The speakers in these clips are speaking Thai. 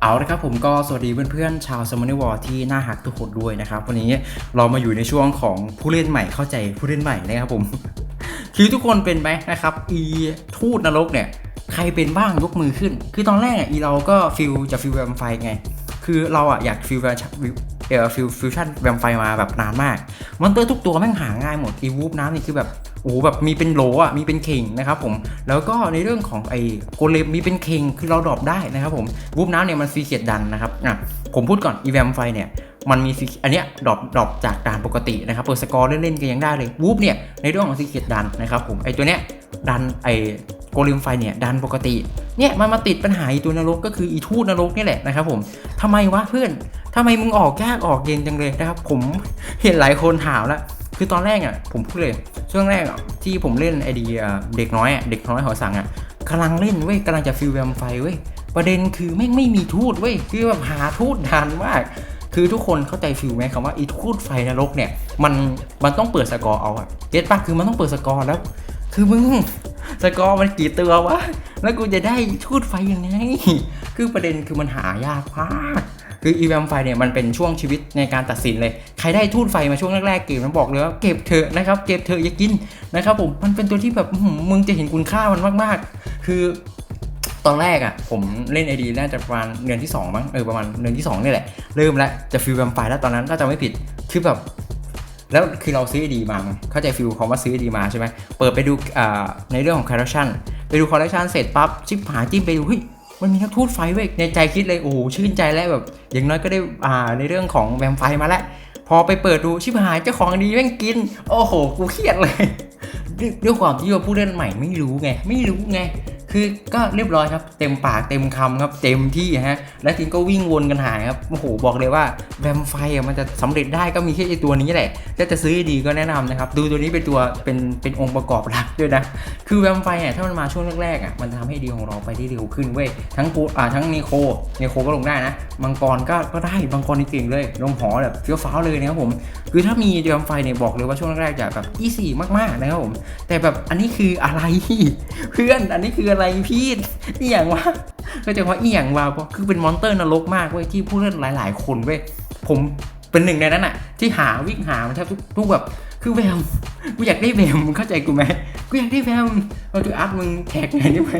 เอาละครับผมก็สวัสดีเพื่อนๆชาว s ม m น o วอ r ที่น่าหักทุกคนด้วยนะครับ วันนี้เรามาอยู่ในช่วงของผู้เล่นใหม่เข้าใจผู้เล่นใหม่นะครับผม คือทุกคนเป็นไหมนะครับ อีทูตนรกเนี่ย ใครเป็นบ้างยกมือขึ้น คือตอนแรกอีเราก็ฟิลจะฟิลแวมไฟไง คือเราอะอยากฟิลแวมเออฟิลฟิวชั่นแวมไฟมาแบบนานมาก มอนเตอร์ทุกตัวแม่งหาง่ายหมดอีวูฟน้ำนี่คือแบบ โอ้โหแบบมีเป็นโหลอะมีเป็นเข่งนะครับผมแล้วก็ในเรื่องของไอ้โกเลมมีเป็นเข่งคือเราดรอปได้นะครับผมวูฟน้ำเนี่ยมันซีเคียดดันนะครับอะผมพูดก่อนอีแวมไฟเนี่ยมันมีอันเนี้ยดรอปดรอปจากด่านปกตินะครับเปิดสกอร์เล่นๆกันยังได้เลยวูฟเนี่ยในเรื่องของซีเคียดดันนะครับผมไอ้ตัวเนี้ยดันไอ้โกเลมไฟเนี่ยดันปกติเนี่ยมันมาติดปัญหาอีตัวนรกก็คืออีทูตนรกนี่แหละนะครับผมทำไมวะเพื่อนทำไมมึงออกยากออกเย็นจังเลยนะครับผมเห็นหลายคนถามแล้วคือตอนแรกอะผมพูดเลย ช่วงแรกที่ผมเล่นไอเดียเด็กน้อยอะเด็กน้อยหอสังอะกำลังเล่นเว้ยกำลังจะฟิลแวมไฟเว้ยประเด็นคือแม่งไม่มีทูตเว้ยคือแบบหาทูตดันมากคือทุกคนเข้าใจฟิลไหมคำว่าอีทูตไฟนรกเนี่ยมันมันต้องเปิดสกอร์เอาอะเก็ตปะคือมันต้องเปิดสกอร์แล้ว คือมึงสกอร์มันกี่ตัววะแล้วกูจะได้ทูตไฟยังไง คือประเด็นคือมันหายากมาก คืออีแวมไฟเนี่ยมันเป็นช่วงชีวิตในการตัดสินเลย ใครได้ทูตไฟมาช่วงแรกๆเกมมันบอกเลยว่าเก็บเถอะนะครับเก็บเถอะอย่ากินนะครับผมมันเป็นตัวที่แบบมึงจะเห็นคุณค่ามันมากๆ คือตอนแรกอะผมเล่นไอดีน่าจะประมาณเดือนที่2มั้งเออประมาณเดือนที่2นี่แหละ เริ่มแล้วจะฟิลแวมไฟแล้วตอนนั้นถ้าจะไม่ผิดคือแบบแล้วคือเราซื้อไอดีมาเข้าใจฟิลคำว่าซื้อไอดีมาใช่ไหมเปิดไปดูอ่าในเรื่องของคอร์รัปชันไปดูคอร์รัปชันเสร็จปั๊บชิปหาจิ้มไปดูเฮ้ย มันมีนักทูตไฟเว้ยในใจคิดเลยโอ้ชื่นใจแล้วแบบ อย่างน้อยก็ได้อ่าในเรื่องของแวมไฟมาแล้ว พอไปเปิดดูชิบหายเจ้าของดีแม่งกิน โอ้โห กูเครียดเลยด้วยความที่ว่าผู้เล่นใหม่ไม่รู้ไง ไม่รู้ไง คือก็เรียบร้อยครับ เต็มปากเต็มคำครับ เต็มที่ฮะ แล้วทีมก็วิ่งวนกันหายครับ โอ้โห บอกเลยว่าแวมไฟร์อะมันจะสำเร็จได้ก็มีแค่ไอตัวนี้แหละถ้าจะซื้อดีก็แนะนำนะครับ ดูตัวนี้เป็นตัวเป็นเป็นองค์ประกอบหลักด้วยนะ คือแวมไฟร์อะถ้ามันมาช่วงแรกๆอะ มันจะทำให้ดีของเราไปได้เร็วขึ้นเว้ย ทั้งปูอ่าทั้งเนโคเนโคก็ลงได้นะ มังกรก็ก็ได้ มังกรนี่เก่งเลย ลงหอแบบเฟี้ยวฟ้าเลยนะครับผม คือถ้ามีแวมไฟเนี่ยบอกเลยว่าช่วงแรกๆจะแบบอีซี่มากๆนะครับผม แต่แบบอันนี้คืออะไรเพื่อน อันนี้คืออะไรพี่นี่อย่างวะก็จะว่าอีอย่างวาเพราะคือเป็นมอนเตอร์นรกมากเว้ยที่ผู้เล่นหลาย ๆ คนเว้ยผมเป็นหนึ่งในนั้นอะที่หาวิ่งหามันแทบทุกทุกแบบคือแวม กูอยากได้แวมมึงเข้าใจกูไหมกูอยากได้แวมเอาตัวอัพมึงแท็กไงได้ไหม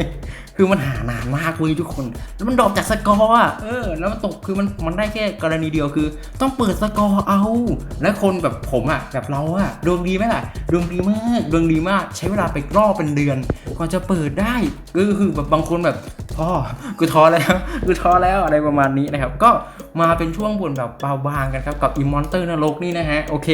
คือมันหานานมากเว้ยทุกคน แล้วมันดรอปจากสกอร์อะเออ แล้วมันตกคือมันมันได้แค่กรณีเดียวคือ ต้องเปิดสกอร์เอา และคนแบบผมอะแบบเราอะดวงดีไหมล่ะดวงดีมากดวงดีมาก ใช้เวลาไปรอบเป็นเดือนกว่าจะเปิดได้ก็คือแบบบางคนแบบพ่อกูท้อแล้วกูท้อแล้วอะไรประมาณนี้นะครับ ก็มาเป็นช่วงบนแบบเบาบางกันครับกับอิมมอนเตอร์นรกนี่นะฮะโอเค